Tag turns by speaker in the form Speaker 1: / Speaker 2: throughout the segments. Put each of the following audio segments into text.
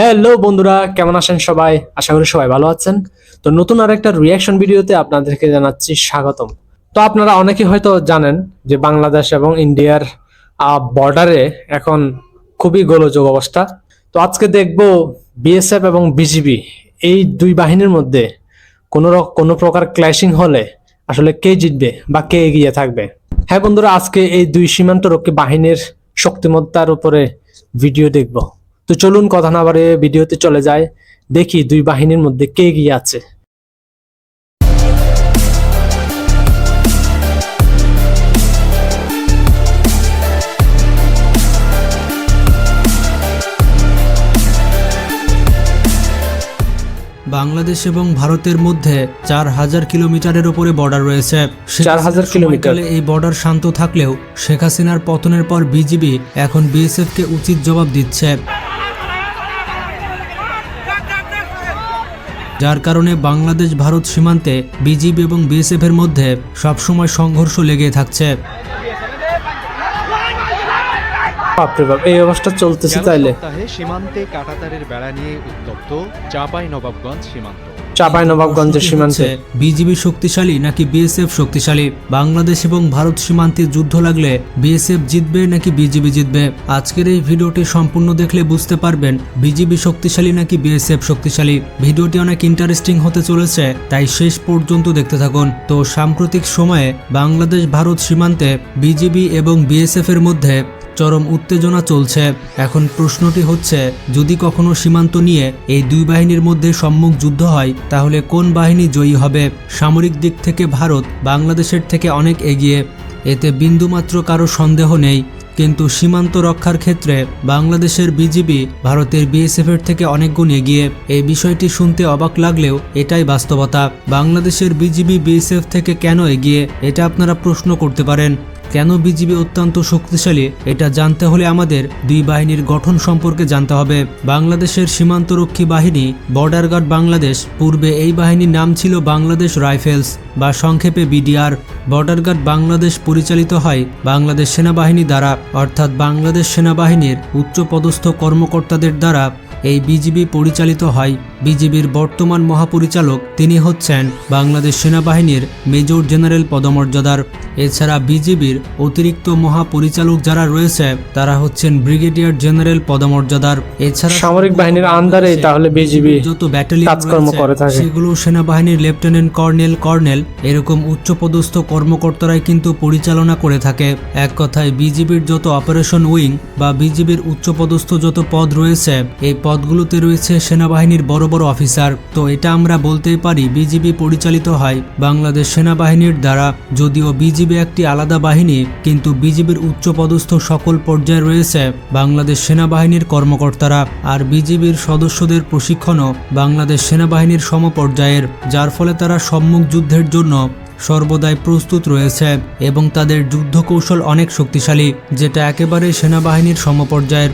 Speaker 1: Hello বন্ধুরা, কেমন আছেন সবাই? আশা করি সবাই ভালো আছেন। তো নতুন আর একটা রিয়াকশন ভিডিওতে আপনাদেরকে জানাচ্ছি স্বাগতম। তো আপনারা অনেকে হয়তো জানেন যে বাংলাদেশ এবং ইন্ডিয়ার বর্ডারে এখন খুবই গোলযোগ অবস্থা। তো আজকে দেখব বিএসএফ এবং বিজিবি এই দুই বাহিনীর মধ্যে কোনো কোনো প্রকার ক্ল্যাশিং হলে আসলে কে জিতবে বা কে এগিয়ে থাকবে। হ্যাঁ বন্ধুরা, আজকে এই দুই সীমান্তরক্ষী বাহিনীর শক্তিমত্তার উপরে ভিডিও দেখব। তো চলুন কথা না বাড়িয়ে ভিডিওতে চলে যায় দেখি দুই বাহিনীর মধ্যে কে এগিয়ে আছে।
Speaker 2: বাংলাদেশ এবং ভারতের মধ্যে চার হাজার কিলোমিটারের উপরে বর্ডার রয়েছে।
Speaker 1: 4,000
Speaker 2: হাসিনার
Speaker 1: কিলোমিটার।
Speaker 2: এই বর্ডার শান্ত থাকলেও শেখ হাসিনার পতনের পর বিজিবি এখন বিএসএফ কে উচিত জবাব দিচ্ছে। যার কারণে বাংলাদেশ ভারত সীমান্তে বিজিবি এবং বিএসএফ এর মধ্যে সবসময় সংঘর্ষ লেগে থাকছে।
Speaker 1: বাপরে বাপ এই অবস্থা চলতেছে তাইলে।
Speaker 3: সীমান্তে কাটাতারের বেড়া নিয়ে উত্তপ্ত চাপাই নবাবগঞ্জ সীমান্ত।
Speaker 1: চাপাই নবাবগঞ্জের সীমান্তে।
Speaker 2: বিজিবি শক্তিশালী নাকি বিএসএফ শক্তিশালী? বাংলাদেশ এবং ভারত সীমান্তে যুদ্ধ লাগলে বিএসএফ জিতবে নাকি বিজিবি জিতবে? আজকের এই ভিডিওটি সম্পূর্ণ দেখলে বুঝতে পারবেন বিজিবি শক্তিশালী নাকি বিএসএফ শক্তিশালী। ভিডিওটি অনেক ইন্টারেস্টিং হতে চলেছে তাই শেষ পর্যন্ত দেখতে থাকুন। তো সাম্প্রতিক সময়ে বাংলাদেশ ভারত সীমান্তে বিজিবি এবং বিএসএফ এর মধ্যে চরম উত্তেজনা চলছে। এখন প্রশ্নটি হচ্ছে, যদি কখনো সীমান্ত নিয়ে এই দুই বাহিনীর মধ্যে সম্মুখ যুদ্ধ হয়, তাহলে কোন বাহিনী জয়ী হবে? সামরিক দিক থেকে ভারত বাংলাদেশের থেকে অনেক এগিয়ে। এতে বিন্দুমাত্র কারও সন্দেহ নেই। কিন্তু সীমান্ত রক্ষার ক্ষেত্রে বাংলাদেশের বিজিবি ভারতের বিএসএফ এর থেকে অনেক গুণ এগিয়ে। এই বিষয়টি শুনতে অবাক লাগলেও এটাই বাস্তবতা। বাংলাদেশের বিজিবি বিএসএফ থেকে কেন এগিয়ে, এটা আপনারা প্রশ্ন করতে পারেন। কেন বিজিবি অত্যন্ত শক্তিশালী, এটা জানতে হলে আমাদের দুই বাহিনীর গঠন সম্পর্কে জানতে হবে। বাংলাদেশের সীমান্তরক্ষী বাহিনী বর্ডার গার্ড বাংলাদেশ পূর্বে এই বাহিনীর নাম ছিল বাংলাদেশ রাইফেলস বা সংক্ষেপে বিডিআর বর্ডার গার্ড বাংলাদেশ পরিচালিত হয় বাংলাদেশ সেনাবাহিনী দ্বারা, অর্থাৎ বাংলাদেশ সেনাবাহিনীর উচ্চপদস্থ কর্মকর্তাদের দ্বারা, এই বিজিবি পরিচালিত হয়। বিজিবির বর্তমান মহাপরিচালক তিনি হচ্ছেন বাংলাদেশ সেনাবাহিনীর মেজর জেনারেল পদমর্যাদার। এছাড়া বিজিবির অতিরিক্ত মহাপরিচালক যারা রয়েছে তারা হচ্ছেন ব্রিগেডিয়ার জেনারেল পদমর্যাদার। এছাড়া
Speaker 1: সামরিক বাহিনীর আন্ডারে তাহলে বিজিবি
Speaker 2: যত ব্যাটালিয়ন
Speaker 1: কাজকর্ম করে থাকে।
Speaker 2: সেগুলো সেনাবাহিনীর লেফটেন্যান্ট কর্নেল কর্নেল এরকম উচ্চপদস্থ কর্মকর্তারাই কিন্তু পরিচালনা করে থাকে। এক কথায় বিজিবির যত অপারেশন উইং বা বিজিবির উচ্চপদস্থ যত পদ রয়েছে এই পদগুলোতে রয়েছে সেনাবাহিনীর বড় বড় অফিসার। তো এটা আমরা বলতেই পারি, বিজিবি পরিচালিত হয় বাংলাদেশ সেনাবাহিনীর দ্বারা। যদিও বিজিবি একটি আলাদা বাহিনী, কিন্তু বিজিবির উচ্চপদস্থ সকল পর্যায়ে রয়েছে বাংলাদেশ সেনাবাহিনীর কর্মকর্তারা আর বিজিবির সদস্যদের প্রশিক্ষণও বাংলাদেশ সেনাবাহিনীর সমপর্যায়ের, যার ফলে তারা সম্মুখ যুদ্ধের জন্য সর্বদাই প্রস্তুত রয়েছে এবং তাদের যুদ্ধ কৌশল অনেক শক্তিশালী, যেটা একেবারে সেনাবাহিনীর সমপর্যায়ের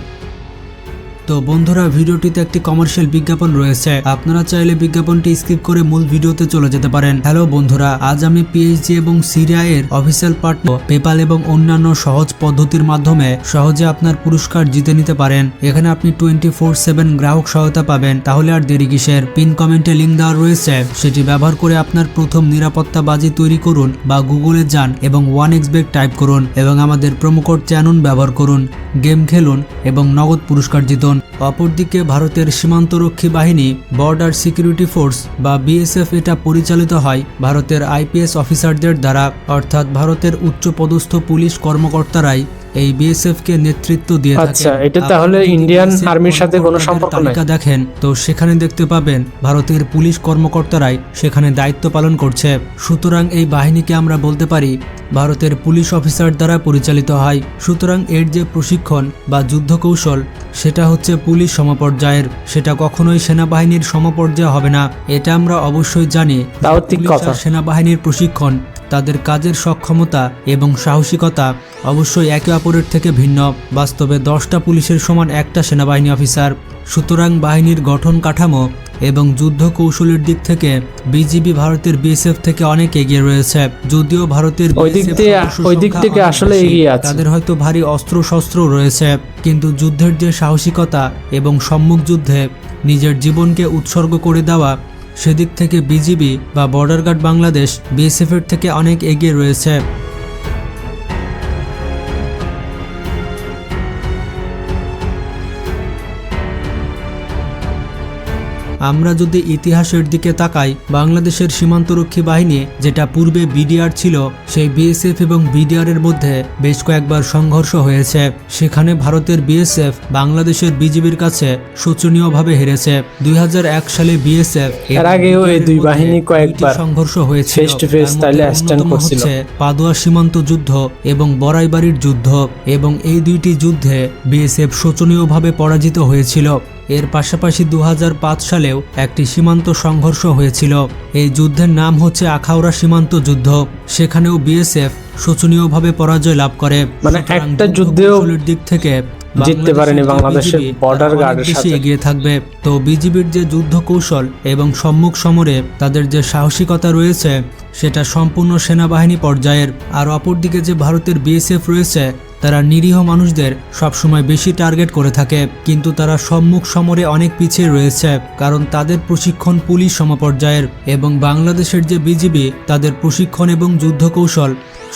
Speaker 2: তো বন্ধুরা, ভিডিওটিতে একটি কমার্শিয়াল বিজ্ঞাপন রয়েছে। আপনারা চাইলে বিজ্ঞাপনটি স্কিপ করে মূল ভিডিওতে চলে যেতে পারেন। হ্যালো বন্ধুরা, আজ আমি পিএইচডি এবং সিরিয়া এর অফিসিয়াল পার্টনার পেপাল এবং অন্যান্য সহজ পদ্ধতির মাধ্যমে সহজে আপনার পুরস্কার জিতে নিতে পারেন। এখানে আপনি টোয়েন্টি ফোর সেভেন গ্রাহক সহায়তা পাবেন। তাহলে আর দেরি কিসের? পিন কমেন্টে লিঙ্ক দেওয়া রয়েছে। সেটি ব্যবহার করে আপনার প্রথম নিরাপত্তা বাজি তৈরি করুন বা গুগলে যান এবং ওয়ান এক্স এক্সবেক টাইপ করুন এবং আমাদের প্রোমোকোড চ্যানুন ব্যবহার করুন, গেম খেলুন এবং নগদ পুরস্কার জিতুন। অপরদিকে ভারতের সীমান্তরক্ষী বাহিনী বর্ডার সিকিউরিটি ফোর্স বা বিএসএফ এটা পরিচালিত হয় ভারতের আইপিএস অফিসারদের দ্বারা, অর্থাৎ ভারতের উচ্চপদস্থ পুলিশ কর্মকর্তারাই। এই বিএসএফ কে নেতৃত্ব দিয়ে থাকেন।
Speaker 1: আচ্ছা, এটা তাহলে ইন্ডিয়ান আর্মির সাথে কোনো সম্পর্ক নাই?
Speaker 2: তালিকা দেখেন তো সেখানে দেখতে পাবেন ভারতের পুলিশ কর্মকর্তারাই সেখানে দায়িত্ব পালন করছে সুতরাং এই বাহিনীকে আমরা বলতে পারি ভারতের পুলিশ অফিসার দ্বারা পরিচালিত হয় সুতরাং এর যে প্রশিক্ষণ বা যুদ্ধ কৌশল সেটা হচ্ছে পুলিশ সমপর্যায়ের সেটা কখনোই সেনাবাহিনীর সমপর্যায়ে হবে না এটা আমরা অবশ্যই জানি। সেনাবাহিনীর প্রশিক্ষণ তাদের কাজের সক্ষমতা এবং সাহসিকতা অবশ্যই একে অপরের থেকে ভিন্ন। বাস্তবে দশটা পুলিশের সমান একটা সেনাবাহিনী অফিসার। সুতরাং বাহিনীর গঠন কাঠামো এবং যুদ্ধ কৌশলের দিক থেকে বিজিবি ভারতের বিএসএফ থেকে অনেক এগিয়ে রয়েছে। যদিও ভারতের
Speaker 1: ওই দিক থেকে আসলে এগিয়ে আছে।
Speaker 2: তাদের হয়তো ভারী অস্ত্র শস্ত্র রয়েছে। কিন্তু যুদ্ধের যে সাহসিকতা এবং সম্মুখ যুদ্ধে নিজের জীবনকে উৎসর্গ করে দেওয়া সেদিক থেকে বিজিবি বা বর্ডার গার্ড বাংলাদেশ বিএসএফের থেকে অনেক এগিয়ে রয়েছে। আমরা যদি ইতিহাসের দিকে তাকাই বাংলাদেশের সীমান্তরক্ষী বাহিনী যেটা পূর্বে বিডিআর ছিল সেই বিএসএফ এবং বিডিআর এর মধ্যে বেশ কয়েকবার সংঘর্ষ হয়েছে। সেখানে ভারতের বিএসএফ বাংলাদেশের বিজিবির কাছে শোচনীয়ভাবে হেরেছে। দুই হাজার এক সালে বিএসএফ
Speaker 1: এর আগেও এই দুই বাহিনী কয়েকবার
Speaker 2: সংঘর্ষ হয়েছে। পাদুয়া সীমান্ত যুদ্ধ এবং বড়াইবাড়ির যুদ্ধ এবং এই দুইটি যুদ্ধে বিএসএফ শোচনীয়ভাবে পরাজিত হয়েছিল। এর পাশাপাশি দু হাজার পাঁচ সালেও একটি সীমান্ত সংঘর্ষ হয়েছিল। এই যুদ্ধের নাম হচ্ছে আখাউড়া সীমান্ত যুদ্ধ। সেখানেও বিএসএফ শোচনীয়ভাবে পরাজয় লাভ করে।
Speaker 1: মানে একটা যুদ্ধেও
Speaker 2: দিক থেকে
Speaker 1: জিততে পারেনি বাংলাদেশের এর
Speaker 2: বেশি
Speaker 1: সাথে।
Speaker 2: এগিয়ে থাকবে। তো বিজিবির যে যুদ্ধ কৌশল এবং সম্মুখ সমরে তাদের যে সাহসিকতা রয়েছে সেটা সম্পূর্ণ সেনাবাহিনী পর্যায়ের। আর অপরদিকে যে ভারতের বিএসএফ রয়েছে তারা নিরীহ মানুষদের সবসময় বেশি টার্গেট করে থাকে, কিন্তু তারা সম্মুখ সমরে অনেক পিছিয়ে রয়েছে, কারণ তাদের প্রশিক্ষণ পুলিশ সমপর্যায়ের এবং বাংলাদেশের যে বিজিবি, তাদের প্রশিক্ষণ এবং যুদ্ধ কৌশল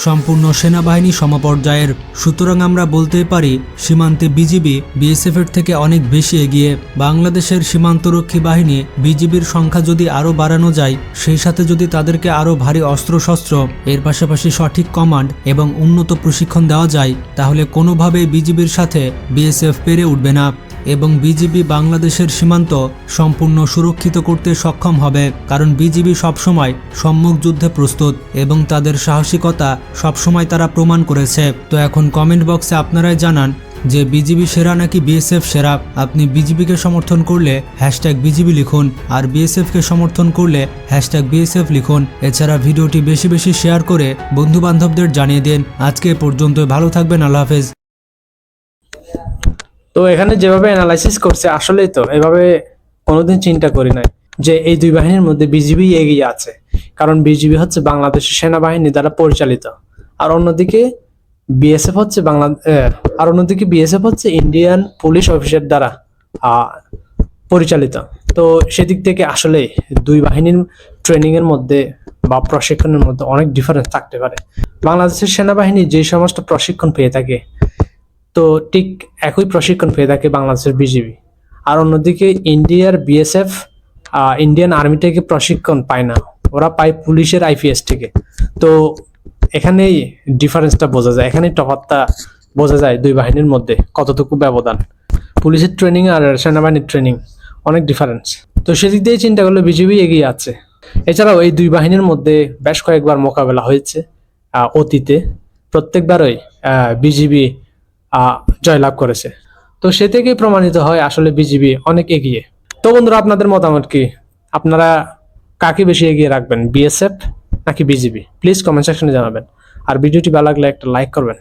Speaker 2: সম্পূর্ণ সেনাবাহিনী সমপর্যায়ের। সুতরাং আমরা বলতে পারি, সীমান্তে বিজিবি বিএসএফ এর থেকে অনেক বেশি এগিয়ে। বাংলাদেশের সীমান্তরক্ষী বাহিনী বিজিবির সংখ্যা যদি আরও বাড়ানো যায়, সেই সাথে যদি তাদেরকে আরও ভারী অস্ত্রশস্ত্র, এর পাশাপাশি সঠিক কমান্ড এবং উন্নত প্রশিক্ষণ দেওয়া যায়, তাহলে কোনোভাবেই বিজিবির সাথে বিএসএফ পেরে উঠবে না। এবং বিজিবি বাংলাদেশের সীমান্ত সম্পূর্ণ সুরক্ষিত করতে সক্ষম হবে, কারণ বিজিবি সবসময় সম্মুখ যুদ্ধে প্রস্তুত এবং তাদের সাহসিকতা সবসময় তারা প্রমাণ করেছে। তো এখন কমেন্ট বক্সে আপনারাই জানান যে বিজিবি সেরা নাকি বিএসএফ সেরা? আপনি বিজিবিকে সমর্থন করলে হ্যাশট্যাগ বিজিবি লিখুন, আর বিএসএফকে সমর্থন করলে হ্যাশট্যাগ বিএসএফ লিখুন। এছাড়া ভিডিওটি বেশি বেশি শেয়ার করে বন্ধু বান্ধবদের জানিয়ে দিন। আজকে পর্যন্ত ভালো থাকবেন, আল্লাহ হাফেজ।
Speaker 1: তো এখানে যেভাবে অ্যানালাইসিস করছে, আসলেই তো, এভাবে কোনোদিন চিন্তা করি নাই যে এই দুই বাহিনীর মধ্যে বিজিবি এগিয়ে আছে। কারণ বিজিবি হচ্ছে বাংলাদেশের সেনাবাহিনী দ্বারা পরিচালিত। আর অন্যদিকে বিএসএফ হচ্ছে বাংলা আর অন্যদিকে বিএসএফ হচ্ছে ইন্ডিয়ান পুলিশ অফিসার দ্বারা পরিচালিত। তো সেদিক থেকে আসলে দুই বাহিনীর ট্রেনিং এর মধ্যে বা প্রশিক্ষণের মধ্যে অনেক ডিফারেন্স থাকতে পারে। বাংলাদেশের সেনাবাহিনী যে সমস্ত প্রশিক্ষণ পেয়ে থাকে তো ঠিক একই প্রশিক্ষণ পেয়ে থাকে বাংলাদেশের বিজিবি। আর অন্যদিকে ইন্ডিয়ার বিএসএফ ইন্ডিয়ান আর্মি থেকে প্রশিক্ষণ পায় না। ওরা পায় পুলিশের আইপিএস থেকে। তো এখানেই ডিফারেন্সটা বোঝা যায়। এখানেই তফাৎটা বোঝা যায় দুই বাহিনীর মধ্যে, কতটুকু ব্যবধান। পুলিশের ট্রেনিং আর সেনাবাহিনীর ট্রেনিং অনেক ডিফারেন্স তো সেদিক দিয়ে চিন্তা করলে বিজিবি এগিয়ে আছে। এছাড়াও এই দুই বাহিনীর মধ্যে বেশ কয়েকবার মোকাবেলা হয়েছে অতীতে। প্রত্যেকবারই বিজিবি জয়লাভ করেছে। তো সে থেকেই প্রমাণিত হয় আসলে বিজিবি অনেক এগিয়ে। তো বন্ধুরা, আপনাদের মতামত কি? আপনারা কাকে বেশি এগিয়ে রাখবেন বিএসএফ নাকি বিজিবি প্লিজ কমেন্ট সেকশনে জানাবেন। আর ভিডিওটি ভালো লাগলে একটা লাইক করবেন।